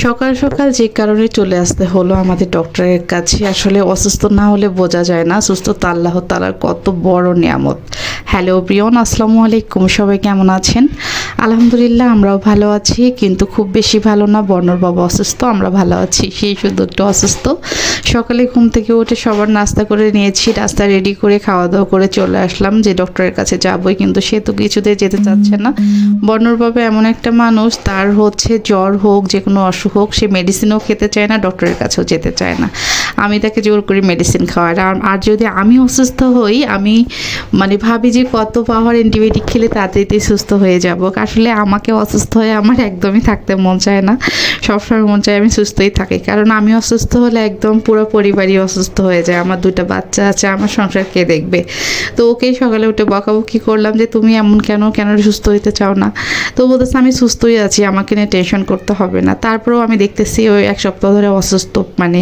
সকাল সকাল যে কারণে চলে আসতে হলো আমাদের ডক্টরের কাছে। আসলে অসুস্থ না হলে বোঝা যায় না। সুস্থ আল্লাহ তালার কত বড় নিয়ামত। হ্যালো প্রিয়ন, আসসালামু আলাইকুম। সবাই কেমন আছেন? আলহামদুলিল্লাহ, আমরাও ভালো আছি, কিন্তু খুব বেশি ভালো না, বর্ণর বাবা অসুস্থ, আমরা ভালো আছি, সেই শুধু একটু অসুস্থ। সকালে ঘুম থেকে উঠে সবার নাস্তা করে নিয়েছি রাস্তা রেডি করে খাওয়া দাওয়া করে চলে আসলাম, যে ডক্টরের কাছে যাবই, কিন্তু সে তো কিছুতে যেতে চাচ্ছে না। বর্ণর বাবা এমন একটা মানুষ, তার হচ্ছে জ্বর হোক, যে কোনো অসুখ হোক, সে মেডিসিনও খেতে চায় না, ডক্টরের কাছেও যেতে চায় না। আমি তাকে জোর করি মেডিসিন খাওয়াই, আর আর যদি আমি অসুস্থ হই, আমি মানে ভাবি যে কত পাওয়ার অ্যান্টিবায়োটিক খেলে তাড়াতাড়ি সুস্থ হয়ে যাব যাব আসলে আমাকে অসুস্থ হয়ে আমার একদমই থাকতে মন চায় না। সবসময় মন চায় আমি সুস্থই থাকি। কারণ আমি অসুস্থ হলে একদম পুরো পরিবারই অসুস্থ হয়ে যায়। আমার দুটো বাচ্চা আছে, আমার সংসার কে দেখবে? তো ওকেই সকালে উঠে বকাবকি করলাম যে, তুমি এমন কেন? কেন সুস্থ হইতে চাও না? তো বলতেছে, আমি সুস্থই আছি, আমাকে নিয়ে টেনশন করতে হবে না। তারপরেও আমি দেখতেছি ওই এক সপ্তাহ ধরে অসুস্থ মানে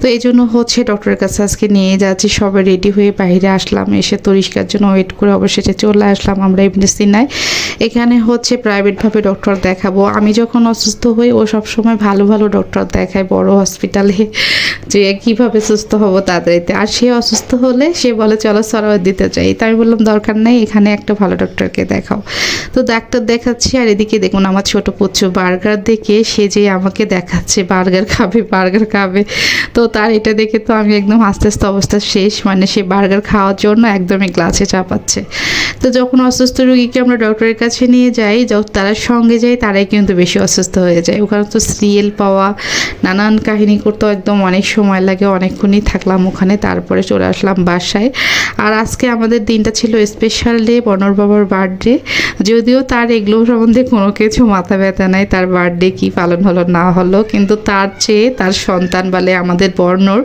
তো এই জন্য হচ্ছে ডক্টরের কাছে আজকে নিয়ে যাচ্ছি সবাই রেডি হয়ে বাইরে আসলাম। এসে তরিষ্কার জন্য ওয়েট করে অবশেষে চলে আসলাম। আমরা এমনি সিনায় এখানে হচ্ছে প্রাইভেটভাবে ডক্টর দেখাবো। আমি যখন অসুস্থ হই, ও সবসময় ভালো ভালো ডক্টর দেখায় বড় হসপিটালে যে কীভাবে সুস্থ হব তাড়াতাড়িতে আর সে অসুস্থ হলে সে বলে, চলো সরোয়ার দিতে চাই তাই আমি বললাম, দরকার নেই, এখানে একটা ভালো ডক্টরকে দেখাও। তো ডাক্তার দেখাচ্ছি, আর এদিকে দেখুন আমার ছোট পুচ্ছু বার্গার দেখে সে যে আমাকে দেখাচ্ছে, বার্গার খাবে বার্গার খাবে। তো তার এটা দেখে তো আমি একদম আস্তে আস্তে অবস্থা শেষ। মানে সে বার্গার খাওয়ার জন্য একদমই গ্লাসে চাপাচ্ছে। তো যখন অসুস্থ রোগীকে আমরা ডক্টরের কাছে নিয়ে যাই তারা সঙ্গে যাই, তারাই কিন্তু বেশি অসুস্থ হয়ে যায়। ওখানে তো সিরিয়াল পাওয়া, নানান কাহিনী করতেও একদম অনেক সময় লাগে, অনেকক্ষণই থাকলাম ওখানে, তারপরে চলে আসলাম বাসায়। আর আজকে আমাদের দিনটা ছিল স্পেশাল ডে বনর বাবার বার্থডে যদিও তার এগুলো সম্বন্ধে কোনো কিছু মাথা ব্যথা নাই, তার বার্থডে কি পালন হলো, না হলো, কিন্তু তার চেয়ে তার সন্তান বলে আমাদের বর্ণর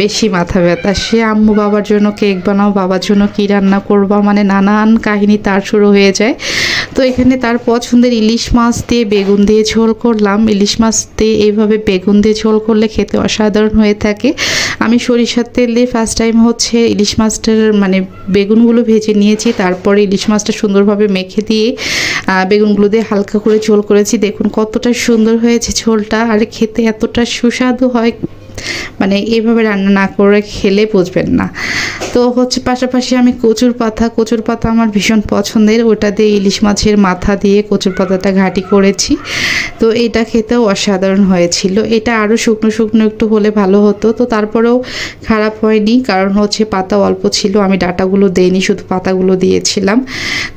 বেশি মাথা ব্যথা। সে আম্মু বাবার জন্য কেক বানাও, বাবার জন্য কী রান্না করবা মানে নানান কাহিনী তার শুরু হয়ে যায়। তো এখানে তার পছন্দের ইলিশ মাছ দিয়ে বেগুন দিয়ে ঝোল করলাম। ইলিশ মাছ দিয়ে এইভাবে বেগুন দিয়ে ঝোল করলে খেতে অসাধারণ হয়ে থাকে। আমি সরিষার তেল দিয়ে ফার্স্ট টাইম হচ্ছে ইলিশ মাছটার মানে বেগুনগুলো ভেজে নিয়েছি। তারপরে ইলিশ মাছটা সুন্দরভাবে মেখে দিয়ে বেগুনগুলো দিয়ে হালকা করে ঝোল করেছি। দেখুন কতটা সুন্দর হয়েছে ঝোলটা। আর খেতে এতটা সুস্বাদু হয় মানে এইভাবে রান্না না করে খেলে বুঝবেন না। তো হচ্ছে পাশাপাশি আমি কচুর পাতা কচুর পাতা আমার ভীষণ পছন্দের। ওটা দিয়ে ইলিশ মাছের মাথা দিয়ে কচুর পাতাটা ঘাটি করেছি। তো এটা খেতেও অসাধারণ হয়েছিল। এটা আরও শুকনো শুকনো একটু হলে ভালো হতো। তো তারপরেও খারাপ হয়নি, কারণ হচ্ছে পাতা অল্প ছিল। আমি ডাটাগুলো দেইনি, শুধু পাতাগুলো দিয়েছিলাম।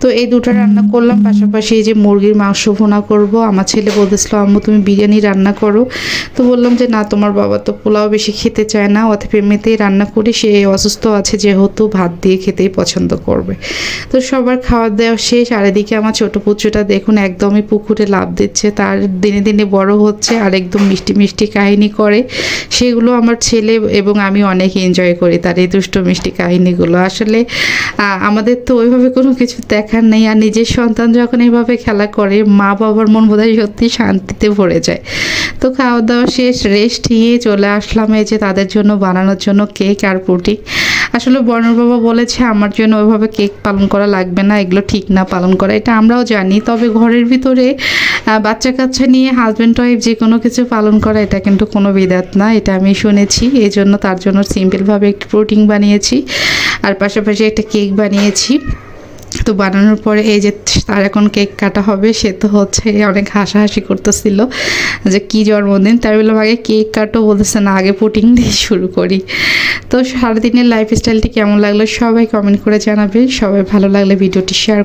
তো এই দুটো রান্না করলাম। পাশাপাশি এই যে মুরগির মাংস ভুনা করব। আমার ছেলে বলতেছিল, আম্মু, তুমি বিরিয়ানি রান্না করো। তো বললাম যে, না, তোমার বাবা তো পোলাও বেশি খেতে চায় না। অথবা এমনিতেই রান্না করি। সে অসুস্থ আছে, যেহেতু ভাত দিয়ে খেতেই পছন্দ করবে। তো সবার খাওয়া দাওয়া শেষ। আর এদিকে আমার ছোট পুচুটা দেখুন একদমই পুকুরে লাভ দিচ্ছে। তার দিনে দিনে বড় হচ্ছে আর একদম মিষ্টি মিষ্টি কাহিনী করে। সেগুলো আমার ছেলে এবং আমি অনেক এনজয় করি তার এই দুষ্ট মিষ্টি কাহিনীগুলো। আসলে আমাদের তো ওইভাবে কোনো কিছু দেখার নেই। আর নিজের সন্তান যখন এইভাবে খেলা করে, মা বাবার মন বোধহয় সত্যি শান্তিতে ভরে যায়। তো খাওয়া দাওয়া শেষ রেস্ট নিয়ে চলে আসলাম এই যে তাদের জন্য বানানোর জন্য কেক আর পুটি আসলে বর্ণর বাবা বলেছে, আমার জন্য ওইভাবে কেক পালন করা লাগবে না, এগুলো ঠিক না পালন করা। এটা আমরাও জানি, তবে ঘরের ভিতরে বাচ্চা কাচ্চা নিয়ে হাজব্যান্ড ওয়াইফ যে কোনো কিছু পালন করা, এটা কিন্তু কোনো বিদাত না, এটা আমি শুনেছি। এই জন্য তার জন্য সিম্পলভাবে একটু প্রোটিন বানিয়েছি, আর পাশাপাশি একটা কেক বানিয়েছি। তো বানানোর পরে এই যে তার এখন কেক কাটা হবে, সে তো হচ্ছে অনেক হাসাহাসি করতেছিল যে কি জন্মদিন। তাই বললাম আগে কেক কাটো বলতেছে না, আগে পুটিং দিয়ে শুরু করি। তো সারাদিনের লাইফস্টাইলটি কেমন লাগল সবাই কমেন্ট করে জানাবে। সবাই ভালো লাগলে ভিডিওটি শেয়ার